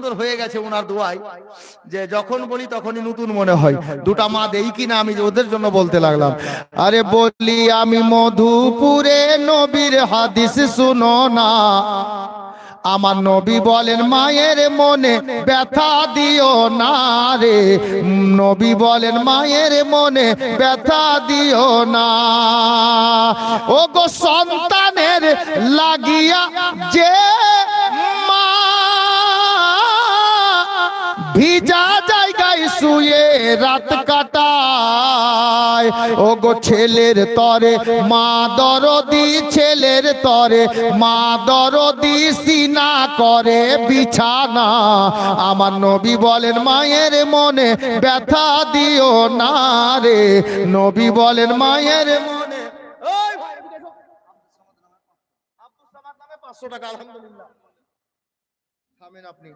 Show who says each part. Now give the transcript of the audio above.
Speaker 1: সুন্দর হয়ে গেছে ওনার দোয়াই যে যখন বলি তখনই নতুন মনে হয়। দুটা মা দেই কিনা আমি ওদের জন্য বলতে লাগলাম। আরে বলি আমি মধুপুরে নবীর হাদিস শুনো না। আমার নবী বলেন, মায়ের মনে ব্যথা দিও না রে। নবী বলেন, মায়ের মনে ব্যথা দিও না। ও গো সন্তানের লাগিয়া যে ভিজা জায়গায় শুয়ে রাত কাটায়। ও গো ছেলের তরে মা দরদি ছেলের তরে মা দরদি সিনা করে বিছানা। আমার নবী বলেন মায়ের মনে ব্যথা দিও না রে। নবী বলেন মায়ের মনে ওই ভাই, এদিকে এসো। আব্দুস সামাদ নামে 500 টাকা আলহামদুলিল্লাহ। থামেন আপনি।